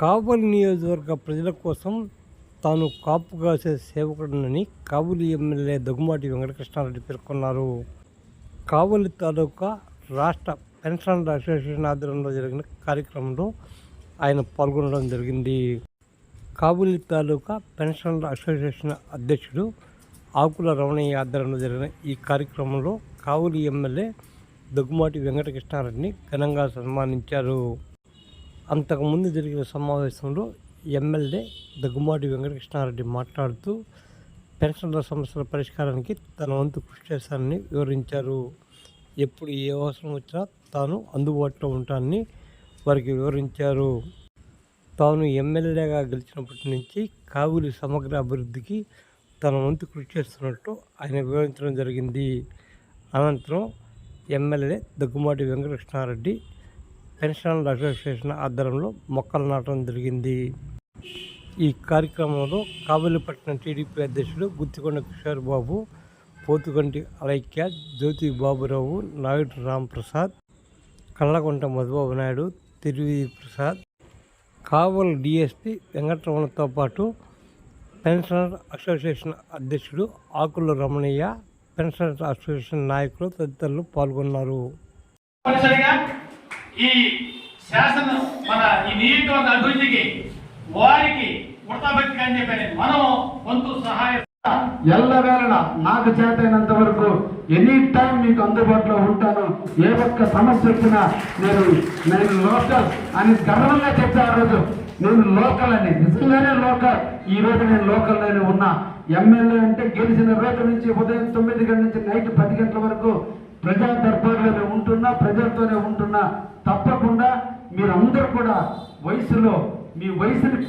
కాబూలి నియోజకవర్గ ప్రజల కోసం తాను కాపు కాసే సేవకుడినని కాబూలి ఎమ్మెల్యే దగ్గుమాటి వెంకటకృష్ణారెడ్డి పేర్కొన్నారు. కావలి తాలూకా రాష్ట్ర పెన్షనర్ అసోసియేషన్ ఆధ్వర్యంలో జరిగిన కార్యక్రమంలో ఆయన పాల్గొనడం జరిగింది. కాబూలి తాలూకా పెన్షనర్ అసోసియేషన్ అధ్యక్షుడు ఆకుల రమణయ్య ఆధ్వర్యంలో జరిగిన ఈ కార్యక్రమంలో కావులి ఎమ్మెల్యే దగ్గుమాటి వెంకటకృష్ణారెడ్డిని ఘనంగా సన్మానించారు. అంతకుముందు జరిగిన సమావేశంలో ఎమ్మెల్యే దగ్గుమాటి వెంకటకృష్ణారెడ్డి మాట్లాడుతూ పెన్షన్ల సమస్యల పరిష్కారానికి తన వంతు కృషి చేశానని వివరించారు. ఎప్పుడు ఏ అవసరం వచ్చినా తాను అందుబాటులో ఉంటానని వారికి వివరించారు. తాను ఎమ్మెల్యేగా గెలిచినప్పటి నుంచి కావులి సమగ్ర అభివృద్ధికి తన వంతు కృషి చేస్తున్నట్టు ఆయన వివరించడం జరిగింది. అనంతరం ఎమ్మెల్యే దగ్గుమాటి వెంకటకృష్ణారెడ్డి పెన్షనర్ల అసోసియేషన్ ఆధ్వర్యంలో మొక్కలు నాటడం జరిగింది. ఈ కార్యక్రమంలో కావలిపట్నం టీడీపీ అధ్యక్షుడు గుత్తికొండ కిషోర్ బాబు పోతుగంటి అలైక్య జ్యోతి బాబురావు నాయుడు రాంప్రసాద్ కళ్ళకుంట మధుబాబు నాయుడు తిరువి ప్రసాద్ కావల్ డిఎస్పి వెంకటరమణతో పాటు పెన్షనర్ అసోసియేషన్ అధ్యక్షుడు ఆకుల రమణయ్య పెన్షనర్ అసోసియేషన్ నాయకులు తదితరులు పాల్గొన్నారు. ఈ శాసన మన ఈ నియోజకవర్గ అభివృద్ధికి వారికి ఉడతాబెట్టుగా అని చెప్పి మనం వంతు సహాయ ఎల్లవేళ నాకు చేతైనంత వరకు ఎనీ టైం మీకు అందుబాటులో ఉంటాను. ఏ ఒక్క సమస్య వచ్చినా నేను నేను లోకల్ అని గర్వంగా చెప్పా ఆ రోజు నేను లోకల్ అని. నిజంగానే లోకల్. ఈ రోజు నేను లోకల్లోనే ఉన్నా. ఎమ్మెల్యే అంటే గెలిచిన రోజు నుంచి ఉదయం తొమ్మిది గంటల నుంచి నైట్ పది గంటల వరకు ప్రజా దర్బార్లోనే ఉంటున్నా ప్రజలతోనే ఉంటున్నా తప్పకుండా మీరందరూ కూడా వయసులో మీ వయసుని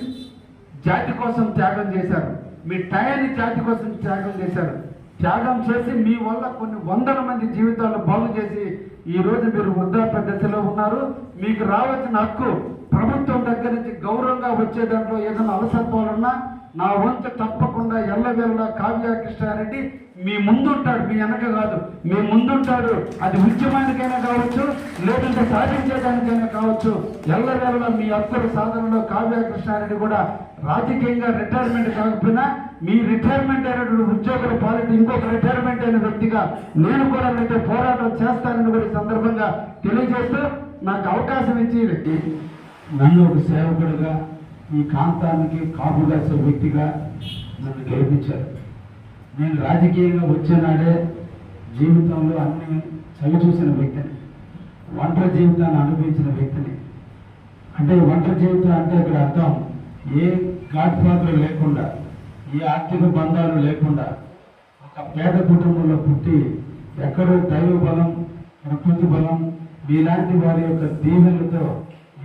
జాతి కోసం త్యాగం చేశారు. మీ టయాన్ని జాతి కోసం త్యాగం చేశారు. త్యాగం చేసి మీ వల్ల కొన్ని వందల మంది జీవితాలు బాగు చేసి ఈరోజు మీరు వృద్ధాప్య దశలో ఉన్నారు. మీకు రావాల్సిన హక్కు ప్రభుత్వం దగ్గర నుంచి గౌరవంగా వచ్చే దాంట్లో ఏదైనా అలసత్వాలున్నా నా వంతు తప్పకుండా ఎల్లవెల్ల కావ్య కృష్ణారెడ్డి మీ ముందుంటాడు మీ వెనక కాదు. మీ ముందుంటాడు. అది ఉద్యమానికైనా కావచ్చు లేదంటే సాధించేదానికైనా కావచ్చు. ఎల్లవెల్ల మీ హక్కుల సాధనలో కావ్య కృష్ణారెడ్డి కూడా రాజకీయంగా రిటైర్మెంట్ కాకపోయినా మీ రిటైర్మెంట్ అయినటువంటి ఉద్యోగుల పాలిటీ ఇంకొక రిటైర్మెంట్ అయిన వ్యక్తిగా నేను కూడా మీతో పోరాటం చేస్తానని కూడా సందర్భంగా తెలియజేస్తూ నాకు అవకాశం ఇచ్చి నన్ను ఒక సేవకుడిగా ఈ ప్రాంతానికి కాపు కాసే వ్యక్తిగా నన్ను గెలిపించారు. నేను రాజకీయంగా వచ్చేనాడే జీవితంలో అన్ని చవి చూసిన వ్యక్తిని ఒంటరి జీవితాన్ని అనుభవించిన వ్యక్తిని. అంటే ఒంటరి జీవితం అంటే ఇక్కడ అర్థం ఏ గాడ్ ఫాదర్ లేకుండా ఏ ఆర్థిక బంధాలు లేకుండా ఒక పేద కుటుంబంలో పుట్టి ఎక్కడో దైవ బలం ప్రకృతి బలం మీలాంటి వారి యొక్క దీవెనలతో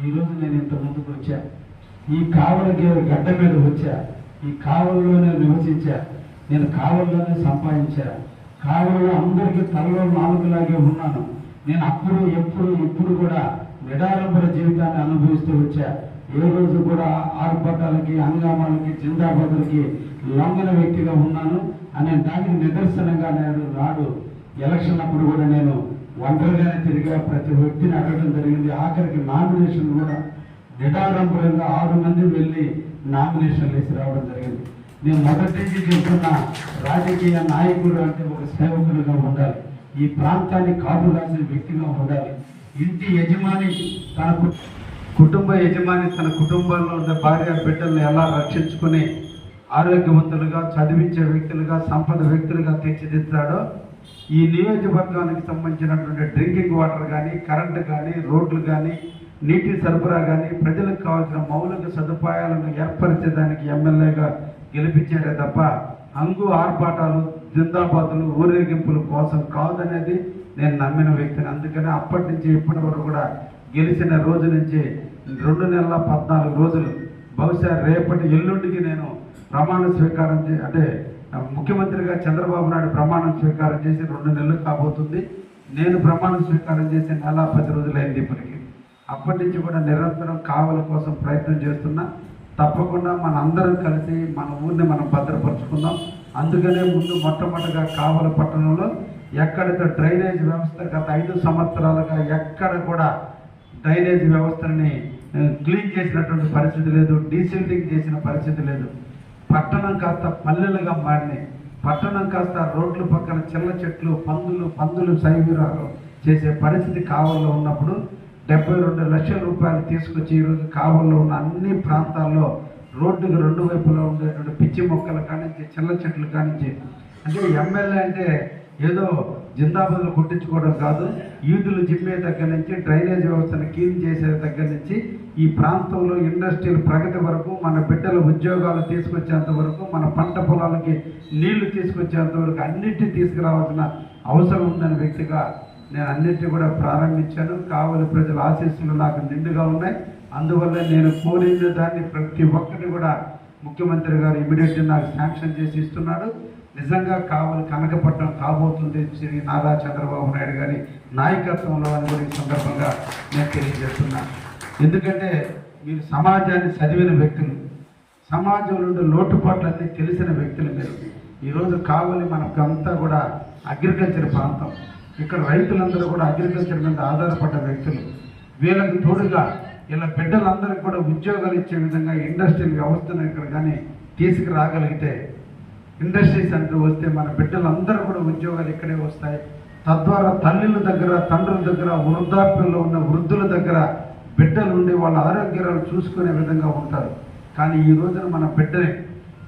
ఈరోజు నేను ఇంత ముందుకు వచ్చా. ఈ కావల గడ్డ మీద వచ్చా. ఈ కావల్లోనే నివసించా. నేను కావల్లోనే సంపాదించా. కావల్లో అందరికీ తలలో నాలుగులాగే ఉన్నాను. నేను అప్పుడు ఎప్పుడు ఇప్పుడు కూడా నిడారంభర జీవితాన్ని అనుభవిస్తూ వచ్చా. ఏ రోజు కూడా ఆర్భటాలకి హంగామాలకి జిందాబాదులకి లొంగన వ్యక్తిగా ఉన్నాను. అనే దానికి నిదర్శనంగా నేను రాడు. ఎలక్షన్ అప్పుడు కూడా నేను ఒంటరిగానే తిరిగా ప్రతి వ్యక్తిని అడగడం జరిగింది. ఆఖరికి నామినేషన్ కూడా నిడారంభరంగా ఆరు మంది వెళ్ళి నామినేషన్ వేసి రావడం జరిగింది. నేను మొదటి నుంచి చెప్తున్న రాజకీయ నాయకుడు అంటే ఒక సేవకులుగా ఉండాలి. ఈ ప్రాంతాన్ని కాపు రాసిన వ్యక్తిగా ఉండాలి. ఇంటి యజమాని తన కుటుంబ యజమాని తన కుటుంబంలో ఉన్న భార్య బిడ్డల్ని ఎలా రక్షించుకుని ఆరోగ్యవంతులుగా చదివించే వ్యక్తులుగా సంపద వ్యక్తులుగా తీర్చిదిద్దాడో ఈ నియోజకవర్గానికి సంబంధించినటువంటి డ్రింకింగ్ వాటర్ కానీ కరెంటు కానీ రోడ్లు కానీ నీటి సరఫరా కానీ ప్రజలకు కావాల్సిన మౌలిక సదుపాయాలను ఏర్పరిచేదానికి ఎమ్మెల్యేగా గెలిపించారే తప్ప అంగు ఆర్పాటాలు జిందాబాదులు ఊరేగింపుల కోసం కాదనేది నేను నమ్మిన వ్యక్తిని. అందుకని అప్పటి నుంచి ఇప్పటి వరకు కూడా గెలిచిన రోజు నుంచి రెండు నెలల పద్నాలుగు రోజులు బహుశా రేపటి ఎల్లుండికి నేను ప్రమాణ స్వీకారం చే అంటే ముఖ్యమంత్రిగా చంద్రబాబు నాయుడు ప్రమాణం స్వీకారం చేసి రెండు నెలలు కాబోతుంది. నేను ప్రమాణం స్వీకారం చేసి నెల పది రోజులైంది ఇప్పటికి. అప్పటి నుంచి కూడా నిరంతరం కావల కోసం ప్రయత్నం చేస్తున్నా. తప్పకుండా మన అందరం కలిసి మన ఊరిని మనం భద్రపరుచుకుందాం. అందుకనే ముందు మొట్టమొదటిగా కావల పట్టణంలో ఎక్కడైతే డ్రైనేజ్ వ్యవస్థ గత ఐదు సంవత్సరాలుగా ఎక్కడ కూడా డ్రైనేజ్ వ్యవస్థని క్లీన్ చేసినటువంటి పరిస్థితి లేదు డీసిల్టింగ్ చేసిన పరిస్థితి లేదు. పట్టణం కాస్త పల్లెలుగా మారినాయి. పట్టణం కాస్త రోడ్ల పక్కన చిల్ల చెట్లు పందులు పందులు సైవిరాలు చేసే పరిస్థితి కావల్లో ఉన్నప్పుడు డెబ్బై రెండు లక్షల రూపాయలు తీసుకొచ్చి ఈరోజు కావల్లో ఉన్న అన్ని ప్రాంతాల్లో రోడ్డుకు రెండు వైపులా ఉండేటువంటి పిచ్చి మొక్కల కానించి చిల్ల చెట్లు కానించి. అంటే ఎమ్మెల్యే అంటే ఏదో జిందాబాద్లు కొట్టించుకోవడం కాదు యూదులు జిమ్మే దగ్గర నుంచి డ్రైనేజ్ వ్యవస్థను క్లీన్ చేసే దగ్గర నుంచి ఈ ప్రాంతంలో ఇండస్ట్రియల్ ప్రగతి వరకు మన బిడ్డల ఉద్యోగాలు తీసుకొచ్చేంత వరకు మన పంట పొలాలకి నీళ్ళు తీసుకొచ్చేంత వరకు అన్నిటిని తీసుకురావాల్సిన అవసరం ఉందని వ్యక్తిగా నేను అన్నింటినీ కూడా ప్రారంభించాను. కావలి ప్రజల ఆశీస్సులు నాకు నిండుగా ఉన్నాయి. అందువల్ల నేను కోరిన దాన్ని ప్రతి ఒక్కటి కూడా ముఖ్యమంత్రి గారు ఇమీడియట్గా నాకు శాంక్షన్ చేసి ఇస్తున్నాడు. నిజంగా కావలి కనకపట్నం కాబోతుంది శ్రీ నారా చంద్రబాబు నాయుడు గారి నాయకత్వంలో అని కూడా ఈ సందర్భంగా నేను తెలియజేస్తున్నా. ఎందుకంటే మీరు సమాజాన్ని చదివిన వ్యక్తులు సమాజంలో ఉండే లోటుపాట్లన్నీ తెలిసిన వ్యక్తులు మీరు. ఈరోజు కావలి మనకు అంతా కూడా అగ్రికల్చర్ ప్రాంతం. ఇక్కడ రైతులందరూ కూడా అగ్రికల్చర్ మీద ఆధారపడ్డ వ్యక్తులు. వీళ్ళకి తోడుగా ఇలా బిడ్డలందరికీ కూడా ఉద్యోగాలు ఇచ్చే విధంగా ఇండస్ట్రియల్ వ్యవస్థను ఇక్కడ కానీ తీసుకురాగలిగితే ఇండస్ట్రీస్ అంటూ వస్తే మన బిడ్డలందరూ కూడా ఉద్యోగాలు ఇక్కడే వస్తాయి. తద్వారా తల్లుల దగ్గర తండ్రుల దగ్గర వృద్ధాప్యంలో ఉన్న వృద్ధుల దగ్గర బిడ్డలు ఉండి వాళ్ళ ఆరోగ్యాలు చూసుకునే విధంగా ఉంటారు. కానీ ఈ రోజున మన బిడ్డని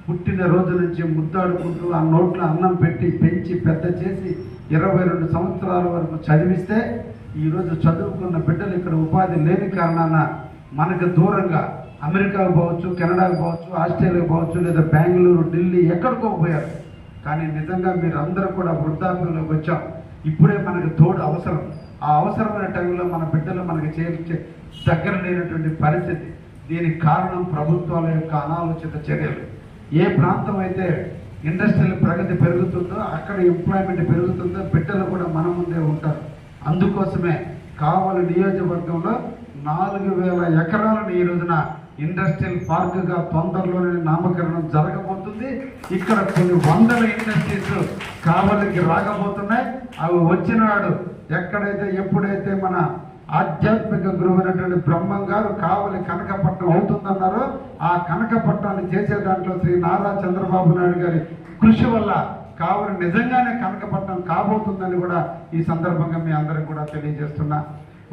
పుట్టిన రోజు నుంచి ముద్దాడుకుంటూ ఆ నోట్లో అన్నం పెట్టి పెంచి పెద్ద చేసి ఇరవై రెండు సంవత్సరాల వరకు చదివిస్తే ఈరోజు చదువుకున్న బిడ్డలు ఇక్కడ ఉపాధి లేని కారణాన మనకు దూరంగా అమెరికాకు పోవచ్చు కెనడాకు పోవచ్చు ఆస్ట్రేలియాకు పోవచ్చు లేదా బెంగళూరు ఢిల్లీ ఎక్కడికో పోయారు. కానీ నిజంగా మీరందరూ కూడా వృద్ధాప్యంలోకి వచ్చాం. ఇప్పుడే మనకు తోడు అవసరం. ఆ అవసరమైన టైంలో మన బిడ్డలు మనకు చేర్చే దగ్గర లేనటువంటి పరిస్థితి. దీనికి కారణం ప్రభుత్వాల యొక్క అనాలోచిత చర్యలు. ఏ ప్రాంతం అయితే ఇండస్ట్రియల్ ప్రగతి పెరుగుతుందో అక్కడ ఎంప్లాయ్మెంట్ పెరుగుతుందో బిడ్డలు కూడా మన ముందే ఉంటారు. అందుకోసమే కావలి నియోజకవర్గంలో నాలుగు వేల ఎకరాలను ఈ రోజున ఇండస్ట్రియల్ పార్క్గా తొందరలోనే నామకరణం జరగబోతుంది. ఇక్కడ కొన్ని వందల ఇండస్ట్రీస్ కావలికి రాకపోతున్నాయి. అవి వచ్చినాడు ఎక్కడైతే ఎప్పుడైతే మన ఆధ్యాత్మిక గురువైనటువంటి బ్రహ్మం గారు కావలి కనకపట్నం అవుతుందన్నారో ఆ కనకపట్నాన్ని చేసే దాంట్లో శ్రీ నారా చంద్రబాబు నాయుడు గారి కృషి వల్ల కావలి నిజంగానే కనకపట్నం కాబోతుందని కూడా ఈ సందర్భంగా మీ అందరికి కూడా తెలియజేస్తున్నా.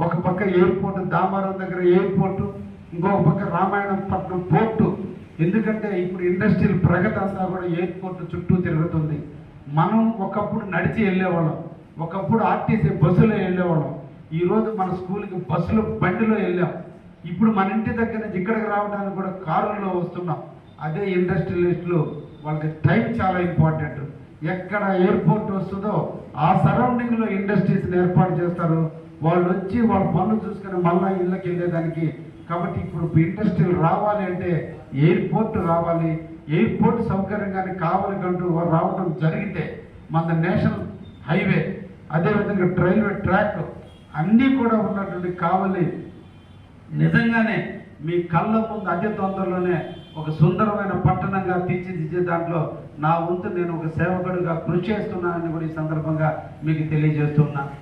ఒక పక్క ఎయిర్పోర్ట్ దామారం దగ్గర ఎయిర్పోర్టు ఇంకొక పక్క రామాయణం పట్నం పోర్టు. ఎందుకంటే ఇప్పుడు ఇండస్ట్రియల్ ప్రగతి అంతా కూడా ఎయిర్పోర్ట్ చుట్టూ తిరుగుతుంది. మనం ఒకప్పుడు నడిచి వెళ్ళేవాళ్ళం. ఒకప్పుడు ఆర్టీసీ బస్సులో వెళ్ళేవాళ్ళం. ఈరోజు మన స్కూల్కి బస్సులో బండిలో వెళ్ళాం. ఇప్పుడు మన ఇంటి దగ్గర నుంచి ఇక్కడికి రావడానికి కూడా కారులో వస్తున్నాం. అదే ఇండస్ట్రియలిస్టులు వాళ్ళకి టైం చాలా ఇంపార్టెంట్. ఎక్కడ ఎయిర్పోర్ట్ వస్తుందో ఆ సరౌండింగ్లో ఇండస్ట్రీస్ని ఏర్పాటు చేస్తారు. వాళ్ళు వచ్చి వాళ్ళ పనులు చూసుకుని మళ్ళా ఇళ్ళకి వెళ్ళేదానికి కాబట్టి ఇప్పుడు ఇండస్ట్రీలు రావాలి అంటే ఎయిర్పోర్ట్ రావాలి. ఎయిర్పోర్ట్ సౌకర్యంగానే కావాలి అంటూ రావడం జరిగితే మన నేషనల్ హైవే అదేవిధంగా రైల్వే ట్రాక్ అన్నీ కూడా ఉన్నటువంటి కావలి నిజంగానే మీ కళ్ళ ముందు అతి తొందరలోనే ఒక సుందరమైన పట్టణంగా తీర్చిదిద్దే దాంట్లో నా వంతు నేను ఒక సేవకుడిగా కృషి చేస్తున్నానని కూడా ఈ సందర్భంగా మీకు తెలియజేస్తున్నా.